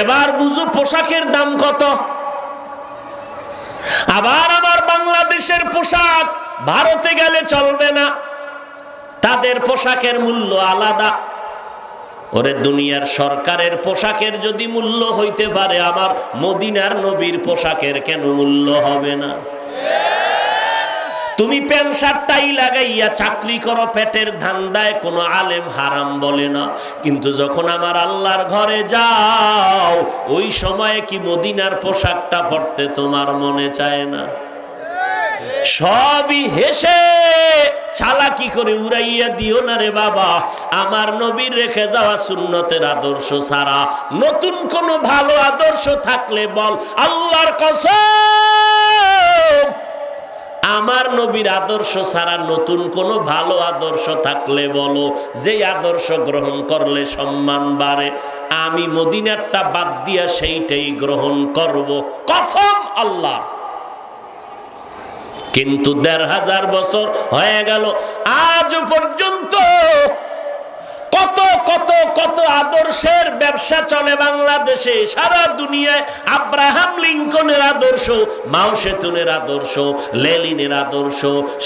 এবার বুঝু পোশাকের দাম কত? আবার আমার বাংলাদেশের পোশাক ভারতে গেলে চলবে না। তাদের পোশাকের মূল্য আলাদা। ওরে দুনিয়ার সরকারের পোশাকের যদি মূল্য হইতে পারে, আমার মদিনার নবীর পোশাকের কেন মূল্য হবে না? তুমি প্যান্ট শার্টটাই লাগাইয়া চাকরি করো, পেটের ধান্দায় কোনো আলেম হারাম বলে না। কিন্তু যখন আমার আল্লাহর ঘরে যাও, ওই সময়ে কি মদিনার পোশাকটা পরতে তোমার মনে চায় না? সবই হেসে চালাকি করে উড়াইয়া দিও না রে বাবা। আমার নবীর রেখে যাওয়া সুন্নতের আদর্শ ছাড়া নতুন কোন ভালো আদর্শ থাকলে বল, আল্লাহর কসম আমার নবীর আদর্শ ছাড়া নতুন কোন ভালো আদর্শ থাকলে বলো যে আদর্শ গ্রহণ করলে সম্মান বাড়ে, আমি মদিনারটা বাদ দিয়া সেইটাই গ্রহণ করব। কসম আল্লাহ। কিন্তু দেড় হাজার বছর হয়ে গেল আজ পর্যন্ত কত কত আদর্শের ব্যবসা চলে বাংলাদেশে? সারা দুনিয়ায় আব্রাহাম লিঙ্কনের আদর্শ, মাও সেতুনের আদর্শ, লেলিনের আদর্শ,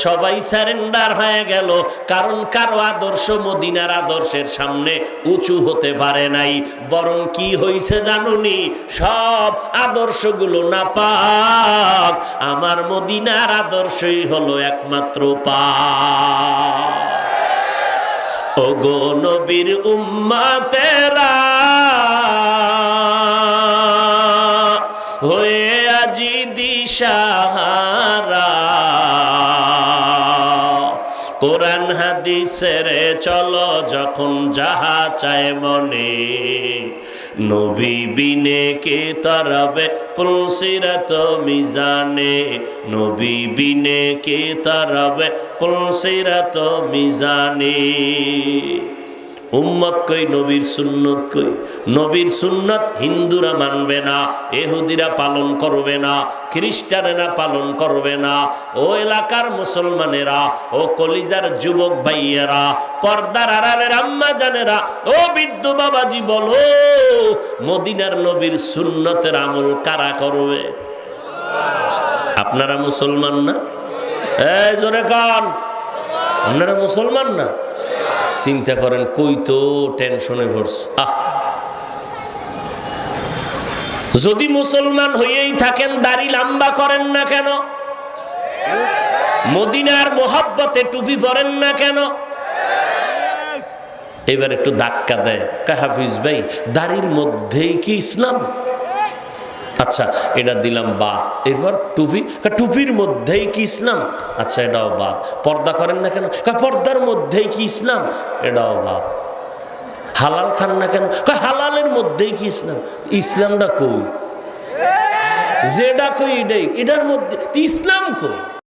সবাই স্যারেন্ডার হয়ে গেল। কারণ কারও আদর্শ মদিনার আদর্শের সামনে উঁচু হতে পারে নাই। বরং কি হয়েছে জানুনি? সব আদর্শগুলো না পাক আমার মদিনার আদর্শই হলো একমাত্র পাক ওগো নবীর উম্মাতেরা হয়ে আজি দিশাহারা। কোরআন হাদিসের চলো যখন যাহা চায় মনে। নবী বিনে কে তরবে পুলসিরত মিজানে। নবী বিনে কে তরবে পুলসিরত মিজানে। উম্মত কই, নবীর সুন্নত কই? নবীর সুন্নত হিন্দুরা মানবে না এহুদিরা পালন করবে না, খ্রিস্টানেরা পালন করবে না। ও এলাকার মুসলমানেরা, ও কলিজার যুবক ভাইয়েরা, পর্দার আড়ালের আম্মা জানেরা, ও বৃদ্ধ বাবাজি বলো, মদিনার নবীর সুন্নতের আমল কারা করবে? আপনারা মুসলমান না? এই জোরে কান। আপনারা মুসলমান না? চিন্তা করেন, কই তো টেনশনে ভরছে। আহ! যদি মুসলমান হয়েই থাকেন, দাড়ি লম্বা করেন না কেন? মদিনার মোহাব্বতে টুপি পরেন না কেন? এবার একটু ধাক্কা দেয়। কাহাফিজ ভাই, দাড়ির মধ্যেই কি ইসলাম? আচ্ছা এটা দিলাম বাদ এরপর টুপি টুপির মধ্যেই কি ইসলাম? আচ্ছা এটাও বাদ পর্দা করেন না কেন? পর্দার মধ্যেই কি ইসলাম? এটাও বাদ হালাল খান না কেন? হালালের মধ্যেই কি ইসলাম? ইসলামটা কই? যেটা কই, এটাই। এটার মধ্যে, ইসলাম কই?